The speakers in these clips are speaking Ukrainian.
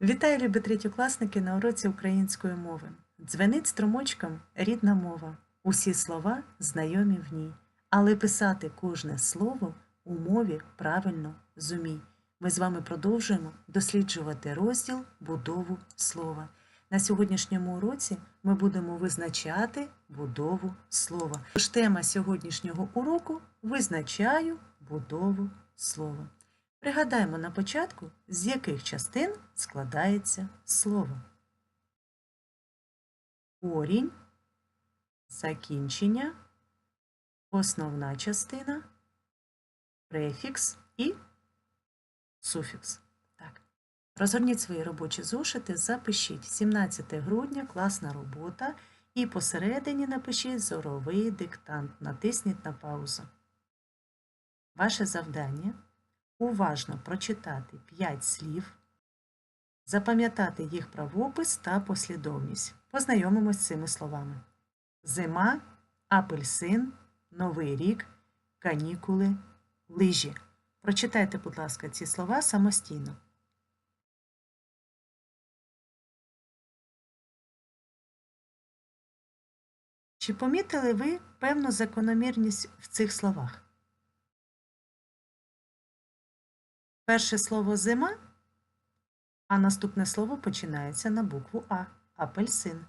Вітаю, любі третьокласники на уроці української мови. Дзвенить струмочком рідна мова. Усі слова знайомі в ній, але писати кожне слово у мові правильно зумій. Ми з вами продовжуємо досліджувати розділ будову слова. На сьогоднішньому уроці ми будемо визначати будову слова. Тож тема сьогоднішнього уроку визначаю будову слова. Пригадаємо на початку, з яких частин складається слово. Корінь, закінчення, основна частина, префікс і суфікс. Так. Розгорніть свої робочі зошити, запишіть 17 грудня класна робота і посередині напишіть зоровий диктант. Натисніть на паузу. Ваше завдання уважно прочитати 5 слів, запам'ятати їх правопис та послідовність. Познайомимось з цими словами. Зима, апельсин, Новий рік, канікули, лижі. Прочитайте, будь ласка, ці слова самостійно. Чи помітили ви певну закономірність в цих словах? Перше слово зима, а наступне слово починається на букву А апельсин.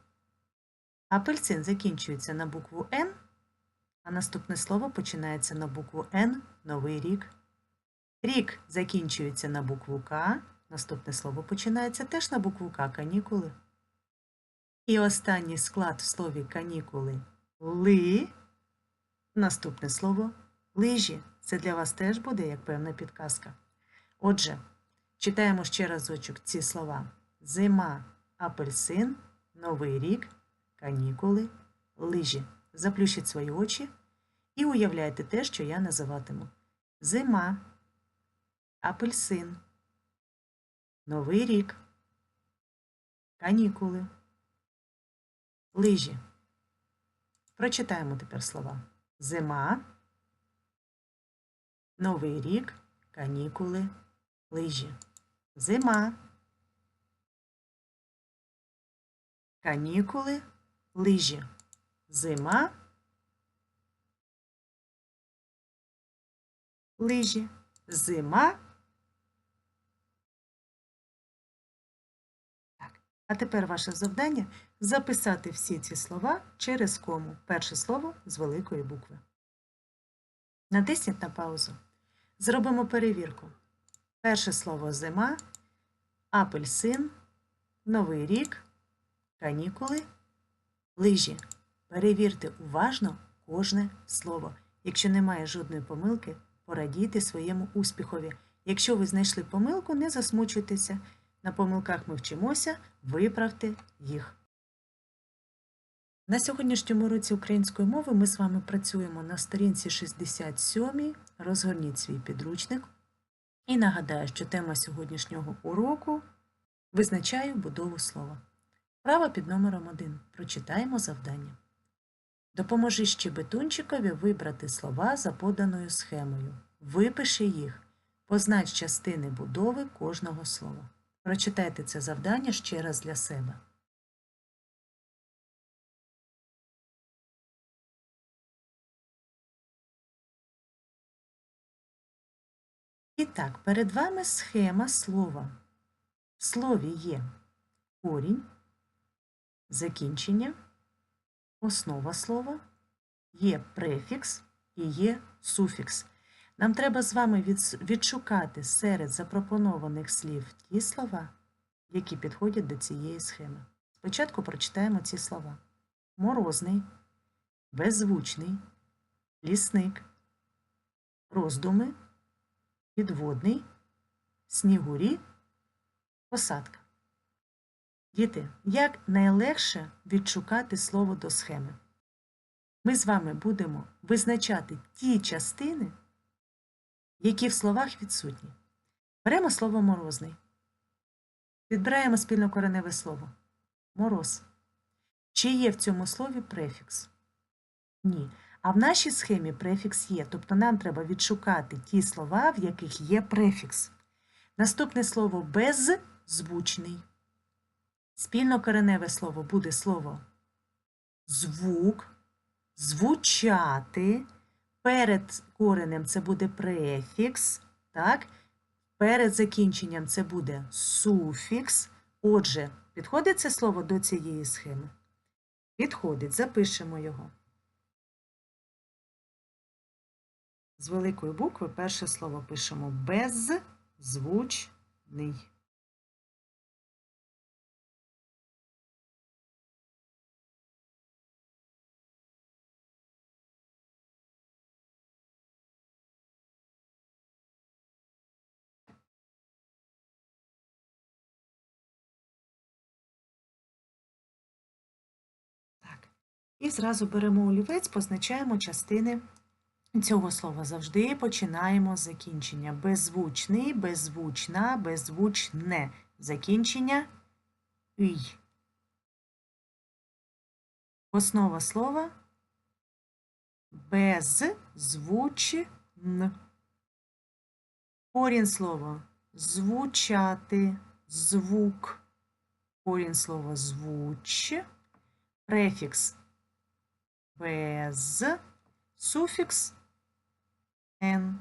Апельсин закінчується на букву Н, а наступне слово починається на букву Н Новий рік. Рік закінчується на букву К, наступне слово починається теж на букву К канікули. І останній склад в слові канікули ли. Наступне слово лижі. Це для вас теж буде як певна підказка. Отже, читаємо ще разочок ці слова: зима, апельсин, новий рік, канікули, лижі. Заплющіть свої очі і уявляйте те, що я називатиму: зима, апельсин, новий рік, канікули, лижі. Прочитаємо тепер слова: зима, новий рік, канікули лижі. Зима. Канікули, лижі. Зима. Лижі. Зима. А тепер ваше завдання записати всі ці слова через кому. Перше слово з великої букви. Натисніть на паузу. Зробимо перевірку. Перше слово зима, апельсин, Новий рік, канікули, лижі. Перевірте уважно кожне слово. Якщо немає жодної помилки, порадійте своєму успіхові. Якщо ви знайшли помилку, не засмучуйтеся. На помилках ми вчимося, виправте їх. На сьогоднішньому році української мови ми з вами працюємо на сторінці 67. Розгорніть свій підручник. І нагадаю, що тема сьогоднішнього уроку визначаю будову слова. Право під номером 1. Прочитаємо завдання. Допоможи щебетунчикові вибрати слова за поданою схемою. Випиши їх. Познач частини будови кожного слова. Прочитайте це завдання ще раз для себе. І так, перед вами схема слова. В слові є корінь, закінчення, основа слова, є префікс і є суфікс. Нам треба з вами відшукати серед запропонованих слів ті слова, які підходять до цієї схеми. Спочатку прочитаємо ці слова: морозний, беззвучний, лісник, роздуми підводний, снігурі, посадка. Діти, як найлегше відшукати слово до схеми? Ми з вами будемо визначати ті частини, які в словах відсутні. Беремо слово морозний. Підбираємо спільнокореневе слово. Мороз. Чи є в цьому слові префікс? Ні. А в нашій схемі префікс є, тобто нам треба відшукати ті слова, в яких є префікс. Наступне слово без звучний. Спільнокореневе слово буде слово звук, звучати. Перед коренем це буде префікс, так? Перед закінченням це буде суфікс. Отже, підходить це слово до цієї схеми? Підходить, запишемо його. З великої букви перше слово пишемо беззвучний. І зразу беремо олівець, позначаємо частини цього слова. Завжди починаємо з закінчення. Беззвучний, беззвучна, беззвучне. Закінчення «й». Основа слова беззвучн. Корінь слова звучати, звук. Корінь слова звуч. Префікс без, суфікс «н».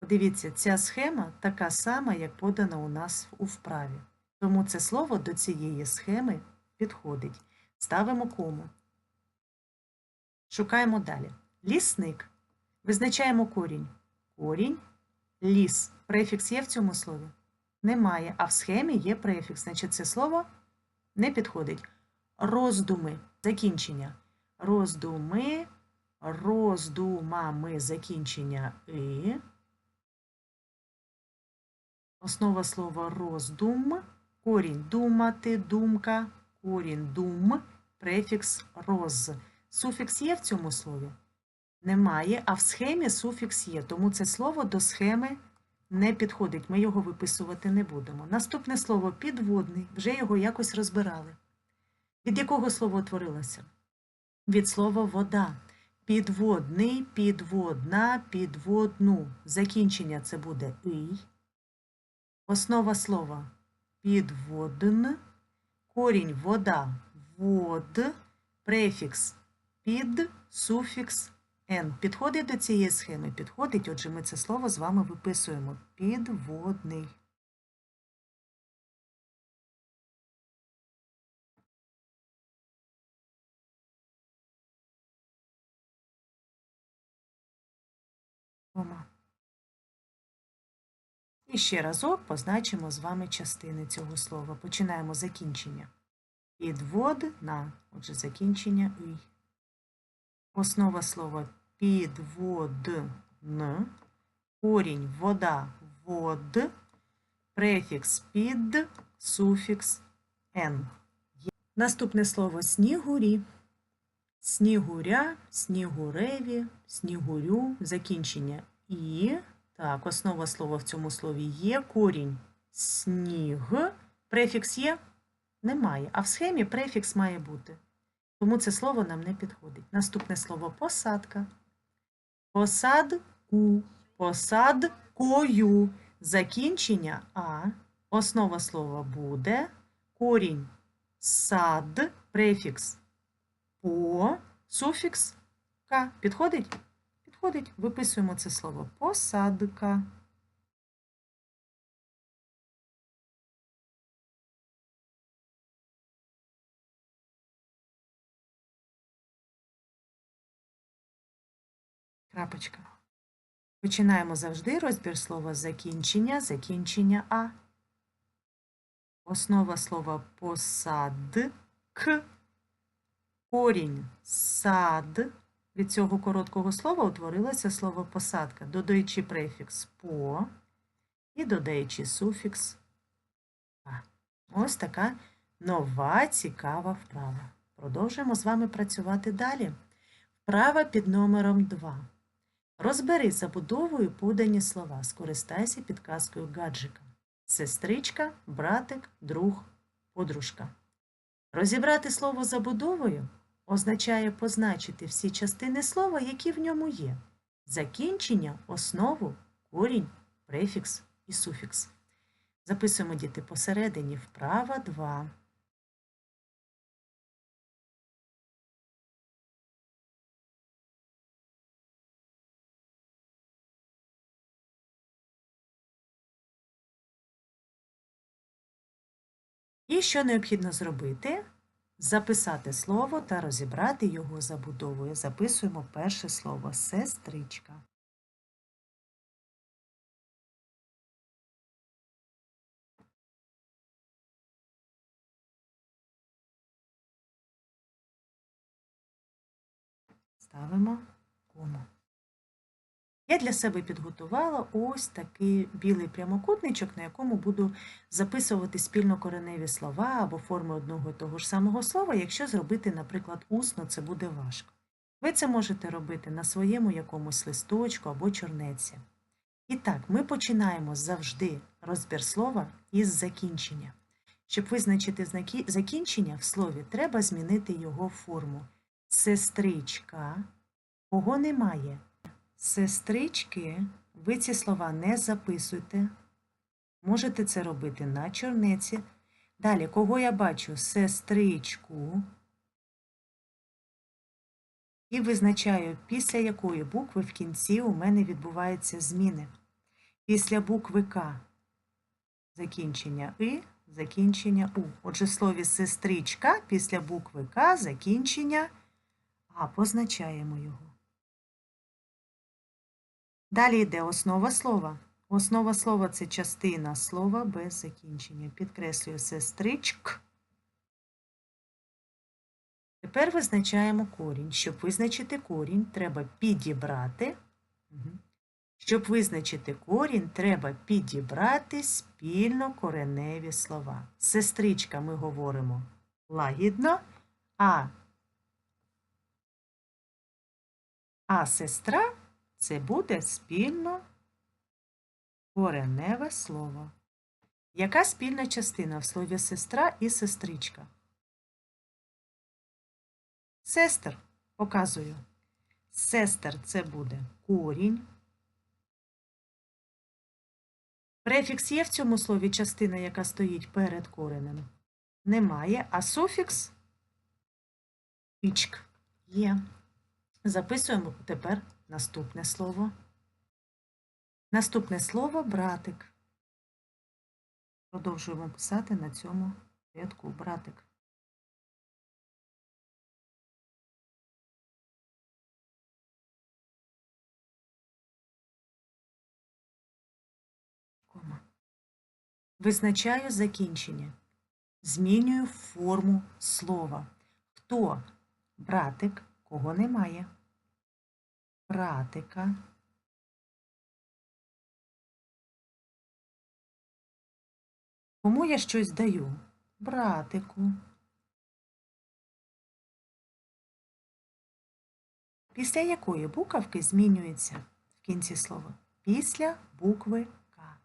Подивіться, ця схема така сама, як подана у нас у вправі. Тому це слово до цієї схеми підходить. Ставимо кому. Шукаємо далі. Лісник. Визначаємо корінь. Корінь, ліс. Префікс є в цьому слові? Немає. А в схемі є префікс. Значить, це слово не підходить. Роздуми. Закінчення. Роздуми, роздумами закінчення «и». Основа слова роздум, корінь думати, думка, корінь дум, префікс роз. Суфікс є в цьому слові? Немає, а в схемі суфікс є, тому це слово до схеми не підходить. Ми його виписувати не будемо. Наступне слово підводний, вже його якось розбирали. Від якого слова утворилося? Від слова вода. Підводний, підводна, підводну. Закінчення це буде «ий». Основа слова підводн, корінь вода вод, префікс під, суфікс н. Підходить до цієї схеми? Підходить, отже, ми це слово з вами виписуємо. Підводний. І ще разок позначимо з вами частини цього слова. Починаємо закінчення. Підводна, отже, закінчення «й». Основа слова підводн, корінь вода вод, префікс під, суфікс н. Наступне слово снігурі. Снігуря, снігуреві, снігурю, закінчення і. Так, основа слова в цьому слові є. Корінь сніг. Префікс є? Немає. А в схемі префікс має бути. Тому це слово нам не підходить. Наступне слово посадка. Посадку. Посадкою. Закінчення А. Основа слова буде. Корінь сад, префікс по, суфікс К. Підходить? Підходить. Виписуємо це слово посадка. Крапочка. Починаємо завжди розбір слова закінчення, закінчення А. Основа слова посадк. Корінь сад. Від цього короткого слова утворилося слово посадка, додаючи префікс по і додаючи суфікс а. Ось така нова цікава вправа. Продовжуємо з вами працювати далі. Вправа під номером 2. Розбери забудовою подані слова. Скористайся підказкою гаджика. Сестричка, братик, друг, подружка. Розібрати слово забудовою означає позначити всі частини слова, які в ньому є. Закінчення, основу, корінь, префікс і суфікс. Записуємо діти посередині вправа 2. І що необхідно зробити? Записати слово та розібрати його забудовою. Записуємо перше слово сестричка. Ставимо кому. Я для себе підготувала ось такий білий прямокутничок, на якому буду записувати спільнокореневі слова або форми одного і того ж самого слова. Якщо зробити, наприклад, усно, це буде важко. Ви це можете робити на своєму якомусь листочку або чорнеці. І так, ми починаємо завжди розбір слова із закінчення. Щоб визначити закінчення в слові, треба змінити його форму. Сестричка, кого немає. Сестрички, ви ці слова не записуйте. Можете це робити на чорнеці. Далі, кого я бачу? Сестричку. І визначаю, після якої букви в кінці у мене відбуваються зміни. Після букви К закінчення И, закінчення У. Отже, в слові сестричка після букви К закінчення А. Позначаємо його. Далі йде основа слова. Основа слова це частина слова без закінчення. Підкреслюю сестричк. Тепер визначаємо корінь. Щоб визначити корінь, треба підібрати. Щоб визначити корінь, треба підібрати спільно кореневі слова. Сестричка ми говоримо лагідно, а, а сестра це буде спільно кореневе слово. Яка спільна частина в слові сестра і сестричка? Сестер показую. Сестер це буде корінь. Префікс є в цьому слові частина, яка стоїть перед коренем? Немає, а суфікс ічк є. Записуємо тепер наступне слово. Наступне слово братик. Продовжуємо писати на цьому рядку братик. Визначаю закінчення. Змінюю форму слова. Хто братик, кого немає? Братика. Кому я щось даю? Братику. Після якої буковки змінюється в кінці слова? Після букви К.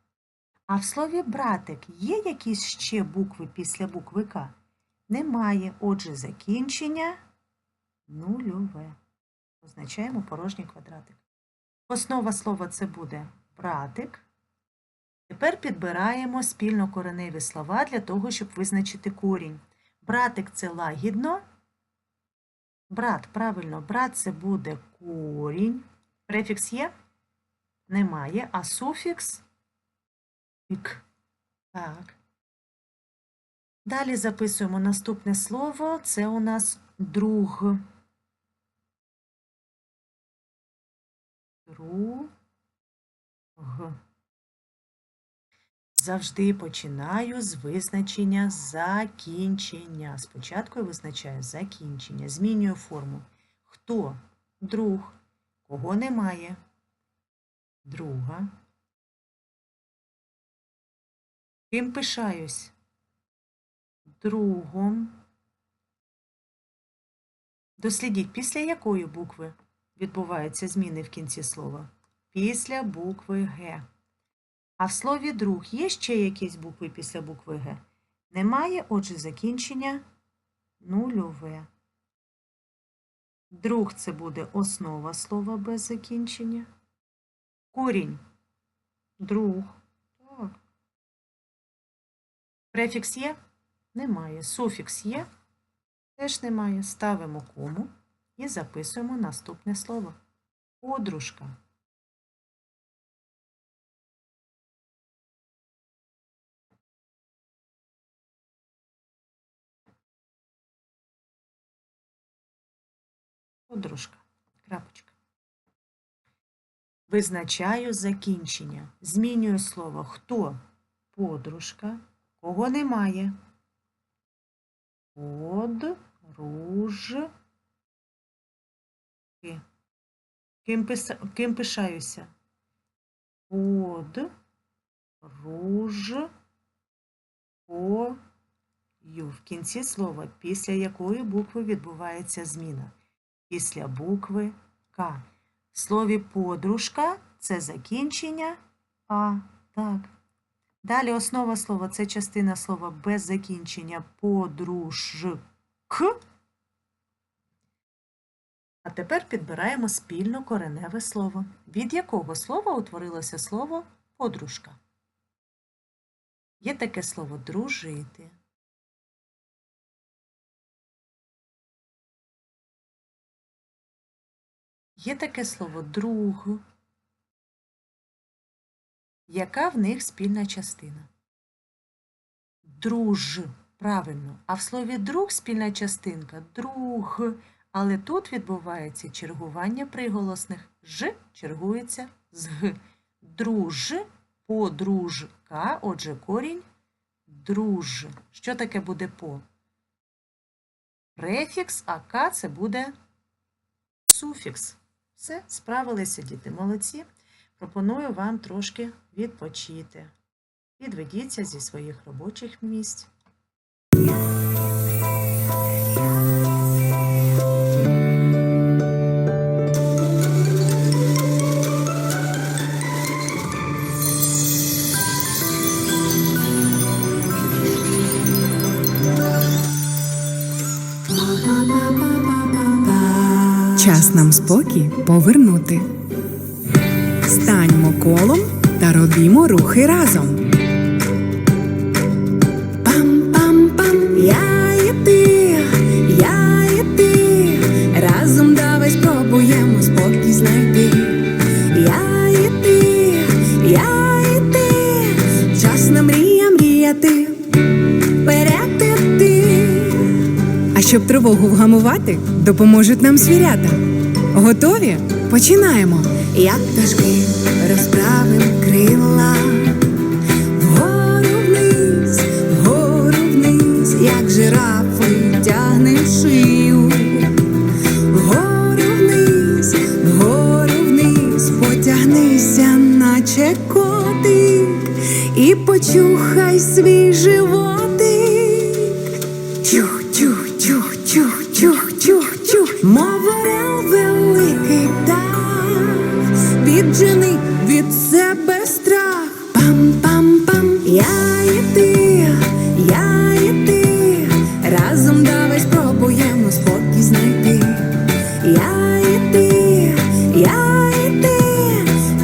А в слові братик є якісь ще букви після букви К? Немає. Отже, закінчення нульове. Позначаємо порожній квадратик. Основа слова це буде братик. Тепер підбираємо спільнокореневі слова для того, щоб визначити корінь. Братик це лагідно. Брат, правильно, брат це буде корінь. Префікс є? Немає, а суфікс ік. Так. Далі записуємо наступне слово. Це у нас друг. Друг. Завжди починаю з визначення закінчення. Спочатку я визначаю закінчення. Змінюю форму. Хто? Друг. Кого немає? Друга. Ким пишаюсь? Другом. Дослідіть, після якої букви відбуваються зміни в кінці слова? Після букви Г. А в слові друг є ще якісь букви після букви Г? Немає, отже, закінчення нульове. Друг це буде основа слова без закінчення. Корінь. Друг. Так. Префікс є? Немає. Суфікс є? Теж немає. Ставимо кому і записуємо наступне слово. Подружка. Подружка. Крапочка. Визначаю закінчення. Змінюю слово хто? Подружка. Кого немає? Подружки. Ким, писа... Ким пишаюся? Подружкою. В кінці слова, після якої букви відбувається зміна? Після букви К. В слові подружка це закінчення А. Так. Далі основа слова це частина слова без закінчення подружк. А тепер підбираємо спільно кореневе слово. Від якого слова утворилося слово подружка? Є таке слово дружити. Є таке слово друг. Яка в них спільна частина? Друж. Правильно. А в слові друг спільна частинка друг. Але тут відбувається чергування приголосних. Ж чергується з г. Друж, подружка, отже, корінь друж. Що таке буде по? Префікс, а к це буде суфікс. Все, справилися діти, молодці. Пропоную вам трошки відпочити. Відведіться зі своїх робочих місць. Час нам спокій повернути. Станьмо колом та робімо рухи разом. Пам-пам-пам, я і ти, я і ти. Разом давай спробуємо спокій знайти. Я і ти, я і ти. Час на мрія мріяти. Щоб тривогу вгамувати, допоможуть нам звірята. Готові? Починаємо. Як пташки розправим крила. Вгору вниз, вгору вниз, як жирафи тягнем шию. Вгору вниз, вгору вниз, потягнися, наче котик, і почухай свій животик. Пам-пам-пам, я і ти, я і ти. Разом давай спробуємо спокій знайти. Я і ти, я і ти.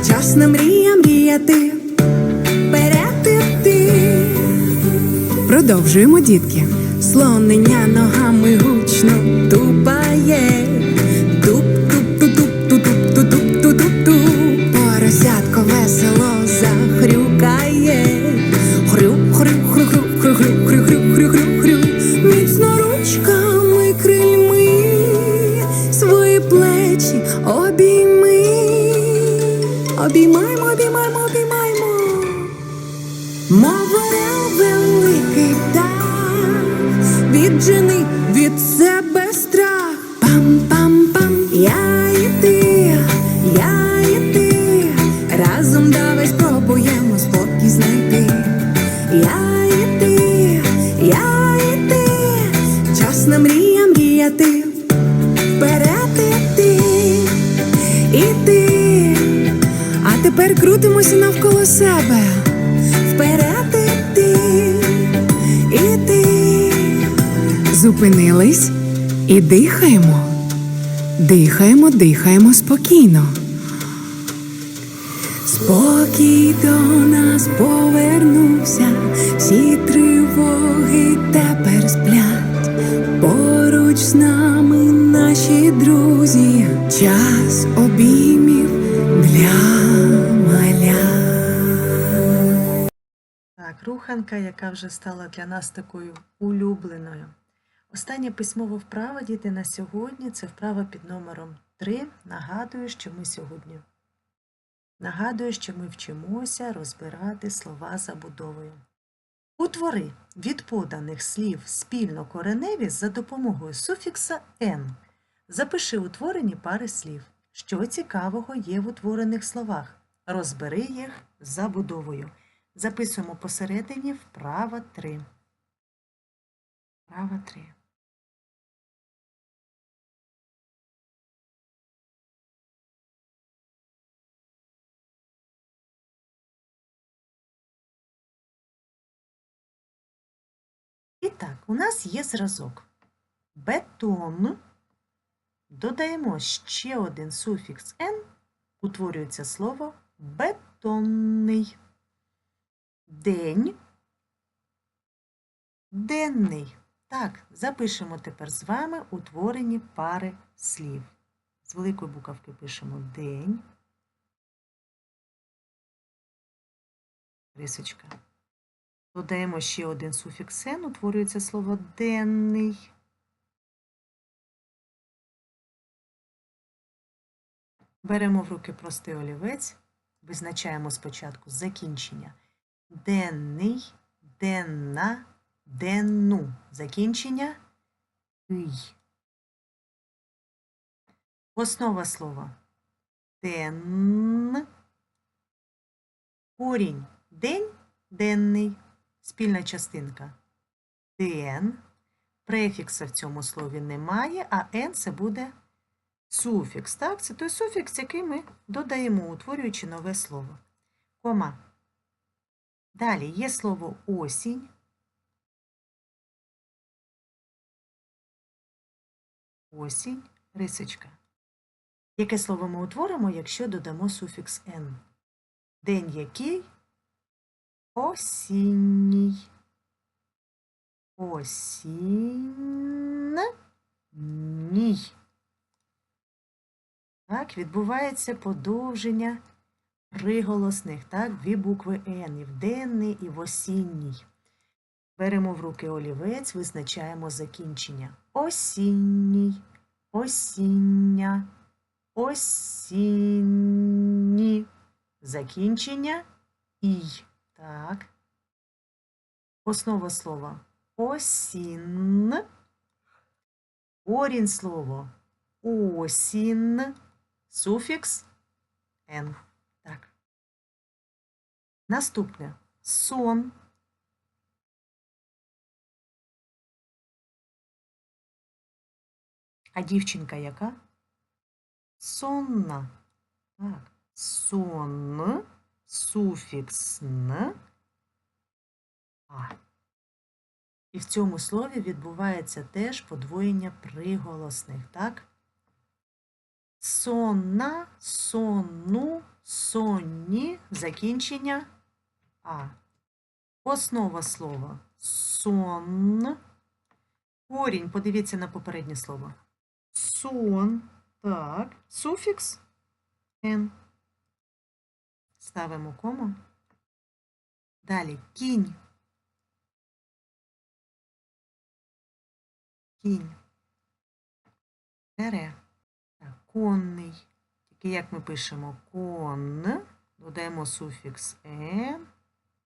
Час на мрія мріяти. Вперед іти. Продовжуємо, дітки. Слонення ногами гучно тупає. imagine і дихаємо. Дихаємо, дихаємо спокійно. Спокій до нас повернувся, всі тривоги тепер сплять, поруч з нами наші друзі, час обіймів для маля. Так, руханка, яка вже стала для нас такою улюбленою. Остання письмова вправа, діти, на сьогодні це вправа під номером 3. Нагадую, що ми сьогодні. Нагадую, що ми вчимося розбирати слова забудовою. Утвори від поданих слів спільно кореневі за допомогою суфікса «н». Запиши утворені пари слів. Що цікавого є в утворених словах. Розбери їх забудовою. Записуємо посередині вправа 3. Вправа 3. І так, у нас є зразок. Бетон. Додаємо ще один суфікс «н», утворюється слово бетонний. День. Денний. Так, запишемо тепер з вами утворені пари слів. З великої буковки пишемо день. Рисочка. Додаємо ще один суфікс «н», утворюється слово денний. Беремо в руки простий олівець, визначаємо спочатку закінчення. Денний, денна, денну. Закінчення й. Основа слова ден. Корінь день, денний. Спільна частинка ден. Префікса в цьому слові немає, а «н» це буде суфікс. Так? Це той суфікс, який ми додаємо, утворюючи нове слово. Кома. Далі є слово осінь. Осінь, рисочка. Яке слово ми утворимо, якщо додамо суфікс «н»? День який? Осінній. Осінній. Так, відбувається подовження приголосних, так, дві букви Н, і в денний, і в осінній. Беремо в руки олівець, визначаємо закінчення. Осінній, осіння, осінні. Закінчення ій. Так. Основа слова осін. Корінь слова осін. Суфікс н. Так. Наступне сон. А дівчинка яка? Сонна. Так. Сон. Суфікс н. А. І в цьому слові відбувається теж подвоєння приголосних, так? Сонна, сонну, сонні, закінчення А. Основа слова сон. Корінь, подивіться на попереднє слово. Сон. Так. Суфікс Н. Ставимо кому. Далі кінь. Кінь. Тере. Так, конний. Тільки як ми пишемо кон, додаємо суфікс «н»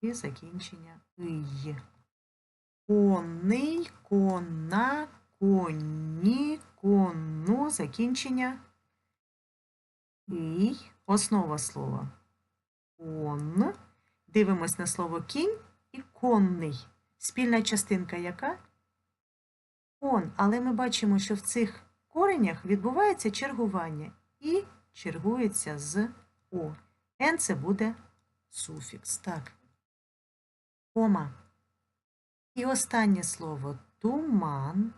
і закінчення «й». Конний, конна, конні, конну, закінчення «й». Основа слова кон. Дивимось на слово кінь і конний. Спільна частинка яка? Кон. Але ми бачимо, що в цих коренях відбувається чергування і чергується з О. Н це буде суфікс. Так. Кома. І останнє слово туман.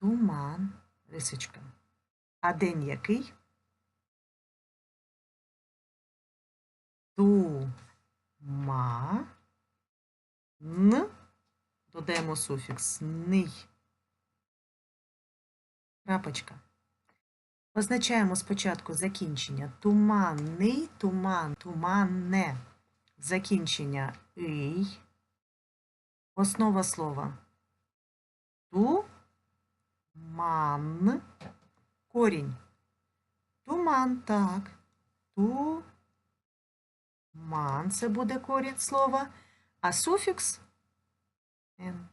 Туман. Рисочка. А день який? ту, ма, н. Додаємо суфікс ний. Крапочка. Позначаємо спочатку закінчення туманний, туман, туманне. Закінчення ий. Основа слова ту, ман, корінь. Туман, так. Ту, ман, це буде корінь слова, а суфікс н.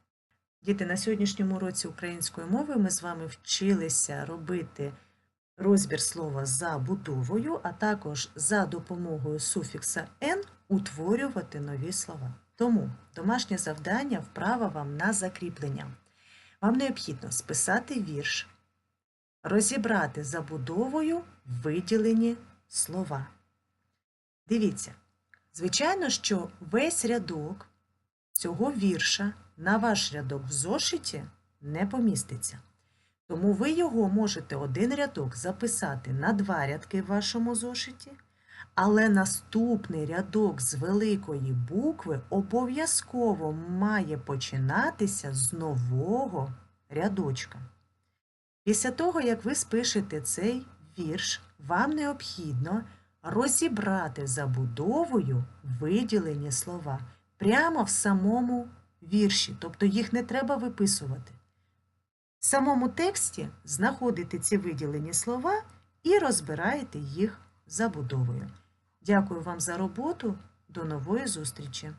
Діти, на сьогоднішньому уроці української мови ми з вами вчилися робити розбір слова за будовою, а також за допомогою суфікса n утворювати нові слова. Тому домашнє завдання вправа вам на закріплення. Вам необхідно списати вірш, розібрати забудовою виділені слова. Дивіться, звичайно, що весь рядок цього вірша на ваш рядок в зошиті не поміститься. Тому ви його можете один рядок записати на два рядки в вашому зошиті, але наступний рядок з великої букви обов'язково має починатися з нового рядочка. Після того, як ви спишете цей вірш, вам необхідно розібрати забудовою виділені слова прямо в самому вірші, тобто їх не треба виписувати. В самому тексті знаходите ці виділені слова і розбираєте їх забудовою. Дякую вам за роботу. До нової зустрічі!